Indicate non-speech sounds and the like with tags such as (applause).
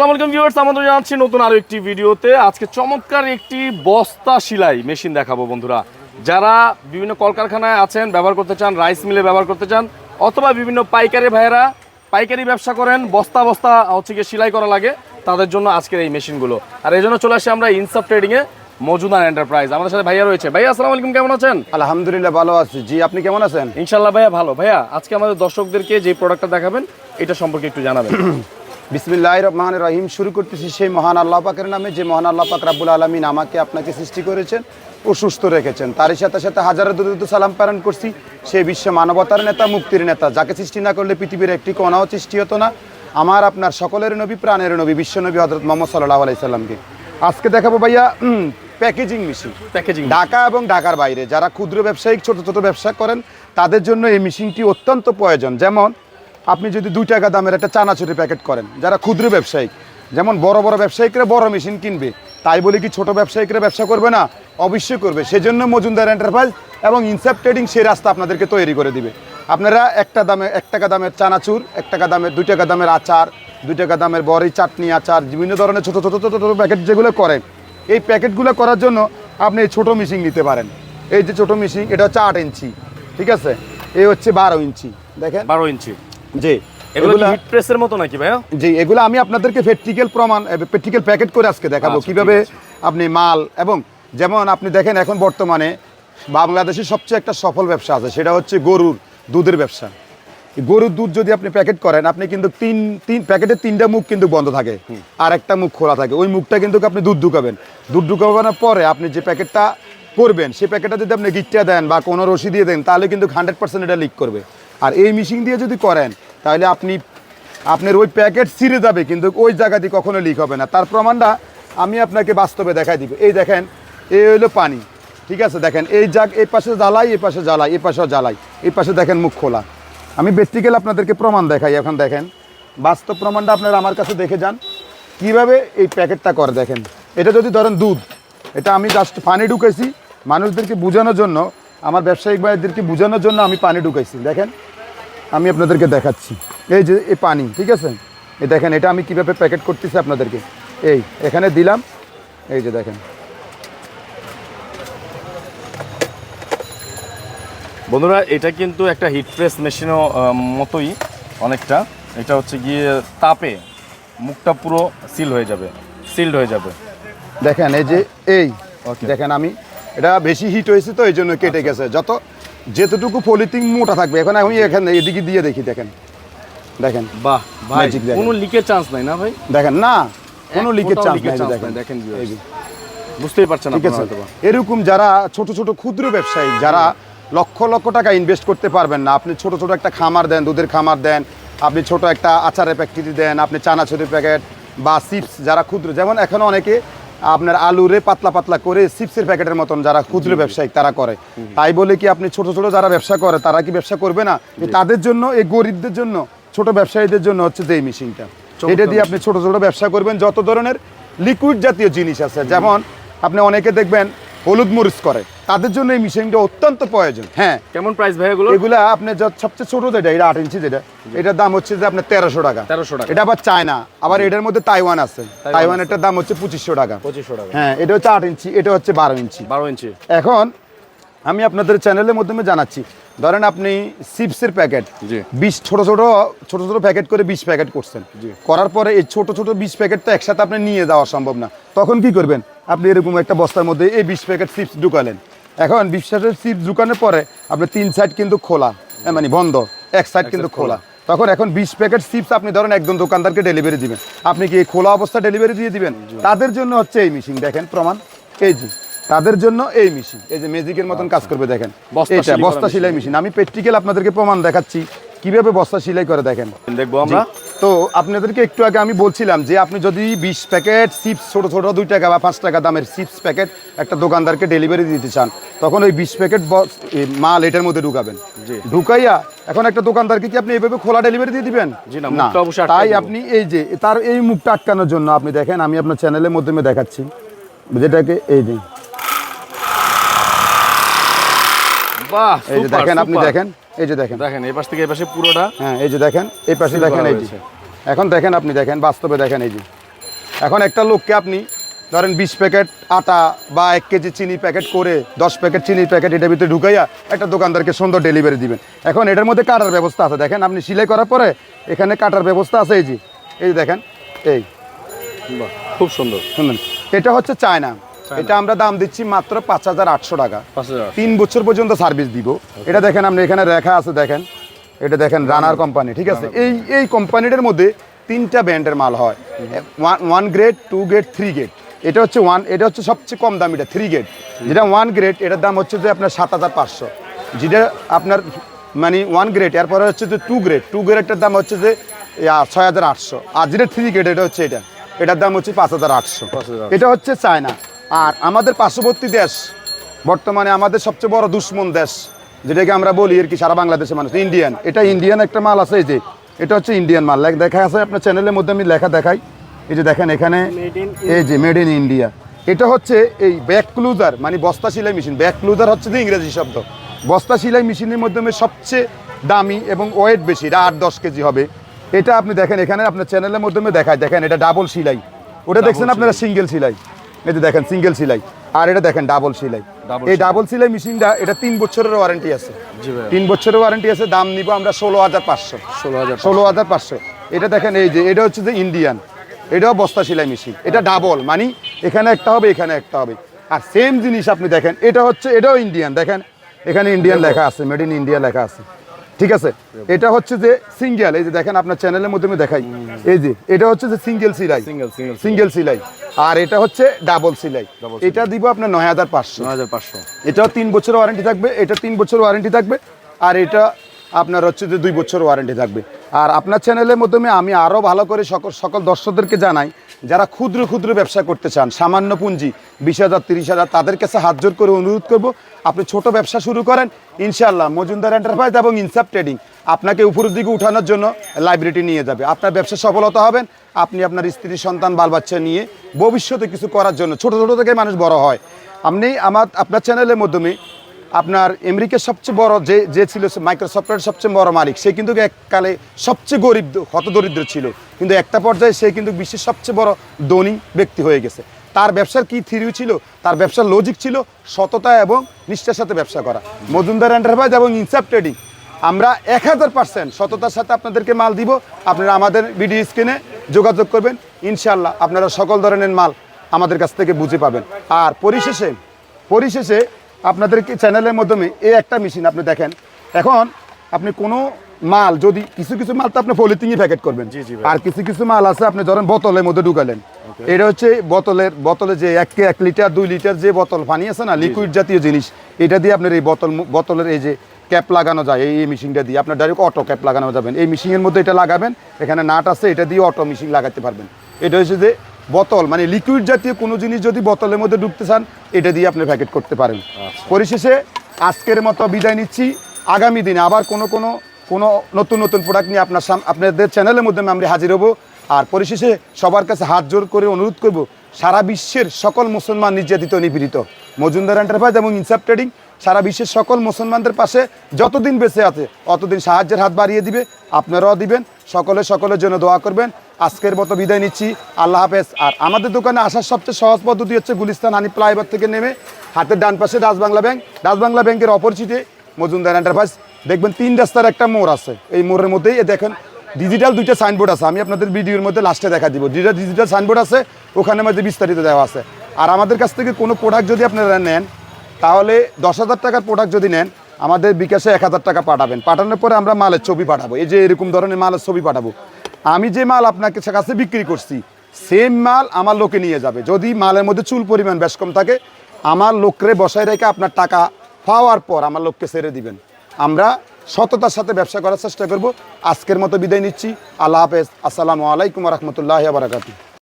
আসসালামু আলাইকুম ভিউয়ার্স আমাদের জানাচ্ছি নতুন আরও একটি ভিডিওতে। আজকে চমৎকার একটি বস্তা সেলাই মেশিন দেখাবো বন্ধুরা। যারা বিভিন্ন কলকারখানায় আছেন ব্যবহার করতে চান রাইস মিলে ব্যবহার করতে চান অথবা বিভিন্ন পাইকারি ভাইয়েরা পাইকারি ব্যবসা করেন বস্তা বস্তা হচ্ছে গিয়ে সেলাই করা লাগে তাদের জন্য আজকের এই মেশিনগুলো। আর এই জন্য চলে আসি আমরা ইনসাফ ট্রেডিংয়ে মজুদার এন্টারপ্রাইজ আমাদের সাথে ভাইয়া রয়েছে। ভাইয়া আসসালামু আলাইকুম কেমন আছেন? আলহামদুলিল্লাহ ভালো আছি। জি আপনি কেমন আছেন? ইনশাল্লাহ ভাইয়া ভালো। ভাইয়া আজকে আমাদের দর্শকদেরকে যে প্রোডাক্টটা দেখাবেন এটা সম্পর্কে একটু জানাবেন। (clears throat) বিসমিল্লাহ রহমান রহিম শুরু করতেছি সেই মহান আল্লাহ পাকের নামে যে মহান আল্লাহ পাক রাব্বুল আলমিন আমাকে আপনাকে সৃষ্টি করেছেন ও সুস্থ রেখেছেন। তারই সাথে সাথে হাজারো দূরত সালাম প্রেরণ করছি সেই বিশ্ব মানবতার নেতা মুক্তির নেতা। যাকে সৃষ্টি না করলে পৃথিবীর একটি কণাও সৃষ্টি হতো না। আমার আপনার সকলের নবী প্রাণের নবী বিশ্ব নবী হজরত মোহাম্মদ সাল্লাহ আলাইসাল্লামকে আজকে দেখাবো ভাইয়া প্যাকেজিং মেশিন। প্যাকেজিং ঢাকা এবং ঢাকার বাইরে যারা ক্ষুদ্র ব্যবসায়িক ছোট ছোট ব্যবসা করেন তাদের জন্য এই মেশিনটি অত্যন্ত প্রয়োজন। যেমন আপনি যদি দুই টাকা দামের একটা চানাচুরি প্যাকেট করেন, যারা ক্ষুদ্র ব্যবসায়িক, যেমন বড় বড় ব্যবসায়িকরা বড় মেশিন কিনবে, তাই বলে কি ছোট ব্যবসায়িকরা ব্যবসা করবে না, অবশ্যই করবে। সেজন্য মজুমদার এন্টারপ্রাইজ এবং ইনসেপ ট্রেডিং সেই রাস্তা আপনাদেরকে তৈরি করে দিবে। আপনারা একটা দামে, এক টাকা দামের চানাচুর, এক টাকা দামের, দুই টাকা দামের আচার, দুই টাকা দামের বড়ি, চাটনি, আচার, বিভিন্ন ধরনের ছোটো ছোটো ছোটো ছোটো প্যাকেট যেগুলো করেন, এই প্যাকেটগুলো করার জন্য আপনি এই ছোটো মেশিন নিতে পারেন। এই যে ছোটো মেশিন এটা হচ্ছে আট ইঞ্চি, ঠিক আছে? এই হচ্ছে বারো ইঞ্চি, দেখেন? বারো ইঞ্চি। জি। এগুলো হিট প্রেসের মতো নাকি ভাইয়া? জি এগুলো আমি আপনাদেরকে প্র্যাকটিক্যাল প্রমাণ প্র্যাকটিক্যাল প্যাকেট করে আজকে দেখাবো আচ্ছা, কীভাবে আপনি মাল এবং যেমন আপনি দেখেন এখন বর্তমানে বাংলাদেশের সবচেয়ে একটা সফল ব্যবসা আছে সেটা হচ্ছে গরুর দুধের ব্যবসা। গরুর দুধ যদি আপনি প্যাকেট করেন আপনি কিন্তু তিন তিন প্যাকেটের তিনটা মুখ কিন্তু বন্ধ থাকে আর একটা মুখ খোলা থাকে। ওই মুখটা কিন্তু আপনি দুধ ঢুকাবেন। দুধ ঢুকানোর পরে আপনি যে প্যাকেটটা করবেন সেই প্যাকেটটা যদি আপনি গিটটা দেন বা কোনো রশি দিয়ে দেন তাহলে কিন্তু হান্ড্রেড পার্সেন্ট এটা লিক করবে। আর এই মেশিন দিয়ে যদি করেন, তাহলে আপনি, আপনার ওই প্যাকেট ছিঁড়ে যাবে, কিন্তু ওই জায়গা দিয়ে কখনো লিক হবে না। তার প্রমাণটা আমি আপনাকে বাস্তবে দেখাই দিব। এই দেখেন, এই হলো পানি। ঠিক আছে, দেখেন, এই জাগ, এই পাশে জ্বালাই, এই পাশে জ্বালাই, এই পাশেও জ্বালাই, এই পাশে দেখেন মুখ খোলা। আমি প্র্যাকটিক্যাল আপনাদেরকে প্রমাণ দেখাই। এখন দেখেন, বাস্তব প্রমাণটা আপনারা আমার কাছে দেখে যান। কীভাবে এই প্যাকেটটা করে দেখেন? এটা যদি ধরেন দুধ, এটা আমি জাস্ট পানি ঢুকেছি। মানুষদেরকে বোঝানোর জন্য আমার ব্যবসায়িক ভাইদেরকে বোঝানোর জন্য আমি পানি ঢুকাইছি দেখেন। আমি আপনাদেরকে দেখাচ্ছি। এই যে এই পানি ঠিক আছে? এই দেখেন এটা আমি কীভাবে প্যাকেট করতেছি আপনাদেরকে। এই এখানে দিলাম। এই যে দেখেন। বন্ধুরা এটা কিন্তু একটা হিট প্রেস মেশিনও মতোই অনেকটা। এটা হচ্ছে গিয়ে তাপে মুখটা পুরো সিল হয়ে যাবে সিলড হয়ে যাবে। দেখেন এই যে এই. দেখেন আমি এটা বেশি হিট হয়েছে তো এই জন্য কেটে গেছে। যত যেতটুকু পলিথিন মোটা থাকবে এখন আমি এখানে এদিকে দিয়ে দেখি দেখেন। দেখেন বাহ ভাই কোনো লিকের চান্স নাই না ভাই? দেখেন না কোনো লিকের চান্স নাই দেখেন। দেখেন। বুঝতেই পারছেন ঠিক আপনারা আছে। এরকম যারা ছোট ছোট ক্ষুদ্র ব্যবসায়ী যারা লক্ষ লক্ষ টাকা ইনভেস্ট করতে পারবেন না আপনি ছোট ছোট একটা খামার দেন দুধের খামার দেন আপনি ছোট একটা আচারের প্যাকেট দেন আপনি চানাচুরির প্যাকেট বা চিপস যারা ক্ষুদ্র যেমন এখন অনেকে আপনার আলুরে পাতলা পাতলা করে চিপসের প্যাকেটের মতন যারা খুচরো ব্যবসায়ী তারা করে। তাই বলে কি আপনি ছোট ছোট যারা ব্যবসা করে তারা কি ব্যবসা করবে না? তাদের জন্য এই গরিবদের জন্য ছোট ব্যবসায়ীদের জন্য হচ্ছে যে এই মেশিনটা। এটা দিয়ে আপনি ছোট ছোট ব্যবসা করবেন। যত ধরনের লিকুইড জাতীয় জিনিস আছে যেমন আপনি অনেকে দেখবেন হলুদ মরিচ করে। তাদের জন্য এই মেশিনটা অত্যন্ত প্রয়োজন। হ্যাঁ। কেমন প্রাইস ভাই এগুলো এগুলা আপনি সবচেয়ে ছোট যেটা এটা আট ইঞ্চি যেটা এটার দাম হচ্ছে যে আপনার তেরোশো টাকা। 1300 টাকা। এটা আবার চায়না। আবার এটার মধ্যে তাইওয়ান আছে। তাইওয়ান তাইওয়ান আছে। এটার দাম হচ্ছে পঁচিশশো টাকা। পঁচিশশো টাকা। হ্যাঁ এটা হচ্ছে আট ইঞ্চি এটা হচ্ছে বারো ইঞ্চি। বারো ইঞ্চি। এখন আমি আপনাদের চ্যানেলের মাধ্যমে জানাচ্ছি ধরেন আপনি চিপসের প্যাকেট জি। বিশ ছোট ছোট ছোট ছোট প্যাকেট করে বিশ প্যাকেট করছেন। করার পরে এই ছোট ছোট বিশ প্যাকেট তো একসাথে আপনি নিয়ে যাওয়া সম্ভব না। তখন কি করবেন? আপনি এরকম একটা বস্তার মধ্যে এই বিশ প্যাকেট চিপস ঢুকালেন। এখন বিশ প্যাকেট চিপস ঢুকানোর পরে আপনি তিন সাইড কিন্তু খোলা মানে বন্ধ এক সাইড কিন্তু খোলা। তখন এখন বিশ প্যাকেট চিপস আপনি ধরেন একজন দোকানদারকে ডেলিভারি দিবেন। আপনি কি খোলা অবস্থা ডেলিভারি দিয়ে দিবেন? তাদের জন্য হচ্ছে এই মেশিন দেখেন প্রমাণ। এই যে তাদের জন্য এই মেশিন এই যে ম্যাজিকের মতন কাজ করবে দেখেন। বস্তা এটা বস্তা সেলাই মেশিন আমি প্র্যাকটিক্যাল আপনাদেরকে প্রমাণ দেখাচ্ছি। কীভাবে বস্তা সেলাই করে দেখেন? দেখব আমরা। তো আপনাদেরকে একটু আগে আমি বলছিলাম যে আপনি যদি বিশ প্যাকেট চিপস ছোট ছোট দুই টাকা বা পাঁচ টাকা দামের চিপস প্যাকেট একটা দোকানদারকে ডেলিভারি দিতে চান তখন ওই বিশ প্যাকেট মাল এটার মধ্যে ঢুকাবেন। ঢুকাইয়া এখন একটা দোকানদারকে কি আপনি এইভাবে খোলা ডেলিভারি দিয়ে দিবেন? না, তাই আপনি এই যে তার এই মুখটা আটকানোর জন্য আপনি দেখেন আমি আপনার চ্যানেলের মাধ্যমে দেখাচ্ছি। যেটাকে এই যে। বাহ এই যে দেখেন আপনি দেখেন। এই যে দেখেন। দেখেন এই পাশ থেকে এই পাশে পুরোটা হ্যাঁ এই যে দেখেন এই পাশে দেখেন এই যে। এখন দেখেন আপনি দেখেন বাস্তবে দেখেন এই যে। এখন একটা লোককে আপনি ধরেন বিশ প্যাকেট আটা বা এক কেজি চিনি প্যাকেট করে দশ প্যাকেট চিনির প্যাকেট এটার ভিতরে ঢুকাইয়া একটা দোকানদারকে সুন্দর ডেলিভারি দিবেন। এখন এটার মধ্যে কাটার ব্যবস্থা আছে। দেখেন আপনি সিলাই করার পরে এখানে কাটার ব্যবস্থা আছে এই যে। এই যে দেখেন এই। বাহ, খুব সুন্দর। শুনুন এটা হচ্ছে চায়না। এটা আমরা দাম দিচ্ছি মাত্র পাঁচ হাজার আটশো টাকা। তিন বছর পর্যন্ত সার্ভিস দিব। এটা দেখেন আপনি এখানে রেখা আছে দেখেন। এটা দেখেন রানার কোম্পানি ঠিক আছে? এই এই কোম্পানিটার মধ্যে তিনটা ব্র্যান্ডের মাল হয়। One grade two grade three grade এটা হচ্ছে ওয়ান এটা হচ্ছে সবচেয়ে কম দাম এটা থ্রি গ্রেড যেটা ওয়ান গ্রেড এটার দাম হচ্ছে যে আপনার সাত হাজার পাঁচশো। যেটা আপনার মানে ওয়ান গ্রেড এরপরে হচ্ছে যে টু গ্রেড টু গ্রেডটার দাম হচ্ছে যে ছয় হাজার আটশো। আর যেটা থ্রি গ্রেড এটা হচ্ছে এটা। এটার দাম হচ্ছে পাঁচ হাজার আটশো। এটা হচ্ছে চায়না। আর আমাদের পার্শ্ববর্তী দেশ বর্তমানে আমাদের সবচেয়ে বড় দুশ্মন দেশ যেটাকে আমরা বলি আর কি সারা বাংলাদেশের মানুষ ইন্ডিয়ান। এটা ইন্ডিয়ান একটা মাল আছে এই যে এটা হচ্ছে ইন্ডিয়ান মাল। দেখা আছে আপনার চ্যানেলের মধ্যে আমি লেখা দেখাই। এই যে দেখেন এখানে এই যে মেড ইন ইন্ডিয়া এটা হচ্ছে এই ব্যাক ক্লুজার মানে বস্তা সেলাই মেশিন ব্যাক ক্লুজার হচ্ছে যে ইংরেজি শব্দ। বস্তা সেলাই মেশিনের মাধ্যমে সবচেয়ে দামি এবং ওয়েট বেশি এটা আট দশ কেজি হবে। এটা আপনি দেখেন এখানে আপনার চ্যানেলের মাধ্যমে দেখায়। দেখেন এটা ডাবল সেলাই। ওটা দেখছেন আপনারা সিঙ্গেল সেলাই। এই যে দেখেন সিঙ্গেল সেলাই। আর এটা দেখেন ডাবল সেলাই। এই ডাবল সেলাই মেশিনটা এটা তিন বছরের ওয়ারেন্টি আছে। তিন বছরের ওয়ারেন্টি আছে দাম নিব আমরা ষোলো হাজার পাঁচশো। ষোলো হাজার পাঁচশো। এটা দেখেন এই যে এটা হচ্ছে যে ইন্ডিয়ান এটাও বস্তা সেলাই মেশিন এটা ডাবল মানে এখানে একটা হবে এখানে একটা হবে। আর সেম জিনিস আপনি দেখেন এটা হচ্ছে এটাও ইন্ডিয়ান দেখেন এখানে ইন্ডিয়ান লেখা আছে মেড ইন ইন্ডিয়া লেখা আছে। ঠিক আছে? এটা হচ্ছে যে সিঙ্গেল এই যে দেখেন আপনার চ্যানেলের মধ্যে দেখাই। এই যে এটা হচ্ছে যে সিঙ্গেল সিলাই। সিঙ্গেল সিলাই। আর এটা হচ্ছে ডাবল সিলাই। এটা দিব আপনার নয় হাজার পাঁচশো। নয় হাজার পাঁচশো। এটাও তিন বছর ওয়ারেন্টি থাকবে এটা তিন বছর ওয়ারেন্টি থাকবে আর এটা আপনার হচ্ছে যে দুই বছর ওয়ারেন্টি থাকবে। আর আপনার চ্যানেলের মাধ্যমে আমি আরও ভালো করে সকল সকল দর্শকদেরকে জানাই যারা ক্ষুদ্র ক্ষুদ্র ব্যবসা করতে চান সামান্য পুঁজি বিশ হাজার তিরিশ হাজার তাদের কাছে হাত জোর করে অনুরোধ করব আপনি ছোট ব্যবসা শুরু করেন ইনশাআল্লাহ মজুমদার এন্টারপ্রাইজ এবং ইনসাপ ট্রেডিং আপনাকে উপরের দিকে উঠানোর জন্য লাইব্রেরিটি নিয়ে যাবে। আপনার ব্যবসা সফলতা হবেন, আপনি আপনার স্ত্রী, সন্তান বাল বাচ্চা নিয়ে ভবিষ্যতে কিছু করার জন্য। ছোট ছোট থেকে মানুষ বড় হয়। আপনি আমার, আপনার চ্যানেলের মাধ্যমে আপনার আমেরিকার সবচেয়ে বড় যে যে ছিল মাইক্রোসফটের সবচেয়ে বড় মালিক, সে কিন্তু এককালে সবচেয়ে গরিব, হত দরিদ্র ছিল। কিন্তু একটা পর্যায়ে সে কিন্তু বিশ্বের সবচেয়ে বড় ধনী ব্যক্তি হয়ে গেছে। তার ব্যবসার কি থিরিও ছিল? তার ব্যবসার লজিক ছিল সততা এবং নিষ্ঠার সাথে ব্যবসা করা। মজুমদার এন্টারপ্রাইজ এবং ইনসাপ ট্রেডিং আমরা এক হাজার পার্সেন্ট সততার সাথে আপনাদেরকে মাল দিব। আপনারা আমাদের ভিডিও স্ক্রিনে যোগাযোগ করবেন। ইনশাল্লাহ আপনারা সকল ধরনের মাল আমাদের কাছ থেকে বুঝে পাবেন। আর পরিশেষে পরিশেষে আপনাদেরকে চ্যানেলের মাধ্যমে এই একটা মেশিন আপনি দেখেন। এখন আপনি কোনো মাল যদি কিছু কিছু মাল তো আপনি পলিথিনই প্যাকেট করবেন। আর কিছু কিছু মাল আছে আপনি ধরেন বোতলের মধ্যে ঢুকালেন। এটা হচ্ছে বোতলের বোতলে যে এক এক লিটার দুই লিটার যে বোতল পানি আছে না লিকুইড জাতীয় জিনিস এটা দিয়ে আপনার এই বোতল বোতলের এই যে ক্যাপ লাগানো যায় এই মেশিনটা দিয়ে। আপনার ডাইরেক্ট অটো ক্যাপ লাগানো যাবেন। এই মেশিনের মধ্যে এটা লাগাবেন এখানে নাট আছে এটা দিয়ে অটো মেশিন লাগাতে পারবেন। এটা হচ্ছে যে বোতল মানে লিকুইড জাতীয় কোনো জিনিস যদি বোতলের মধ্যে ঢুকতে চান এটা দিয়ে আপনি প্যাকেট করতে পারেন। পরিশেষে আজকের মতো বিদায় নিচ্ছি। আগামী দিনে আবার কোনো কোনো কোনো নতুন নতুন প্রোডাক্ট নিয়ে আপনার সাম- আপনাদের চ্যানেলের মধ্যে আমরা হাজির হব। আর পরিশেষে সবার কাছে হাত জোর করে অনুরোধ করব সারা বিশ্বের সকল মুসলমান নির্যাতিত নিপীড়িত মজুমদার এন্টারপ্রাইজ এবং ইনসাপ ট্রেডিং সারা বিশ্বের সকল মুসলমানদের পাশে যতদিন বেঁচে আছে, অতদিন সাহায্যের হাত বাড়িয়ে দিবে, আপনারাও দিবেন, সকলে সকলের জন্য দোয়া করবেন। আজকের মতো বিদায় নিচ্ছি, আল্লাহ হাফেজ। আর আমাদের দোকানে আসার সবচেয়ে সহজ পদ্ধতি হচ্ছে গুলিস্তান হানি ফ্লাইওভার থেকে নেমে হাতের ডান পাশে রাজবাংলা ব্যাংক রাজবাংলা ব্যাংকের অপরিচিতে মজুমদার এন্টারপ্রাইজ দেখবেন তিন রাস্তার একটা মোড় আছে, এই মোড়ের মধ্যেই। দেখেন ডিজিটাল দুইটা সাইনবোর্ড আছে, আমি আপনাদের ভিডিওর মধ্যে লাস্টে দেখা দিব। দুইটা ডিজিটাল সাইনবোর্ড আছে ওখানে মধ্যে বিস্তারিত দেওয়া আছে। আর আমাদের কাছ থেকে কোনো প্রোডাক্ট যদি আপনারা নেন তাহলে দশ হাজার টাকার প্রোডাক্ট যদি নেন, আমাদের বিকাশে এক হাজার টাকা পাঠাবেন। পাঠানোর পরে আমরা মালের ছবি পাঠাবো। এই যে এরকম ধরনের মালের ছবি পাঠাবো। আমি যে মাল আপনাকে কাছে বিক্রি করছি সেম মাল আমার লোকে নিয়ে যাবে। যদি মালের মধ্যে চুল পরিমাণ বেশ কম থাকে, আমার লোকরে বসায় রেখে আপনার টাকা পাওয়ার পর আমার লোককে ছেড়ে দিবেন। আমরা সততার সাথে ব্যবসা করার চেষ্টা করব। আজকের মতো বিদায় নিচ্ছি। আল্লাহ হাফেজ। আসসালামু আলাইকুম রহমতুল্লাহ বারাকাতু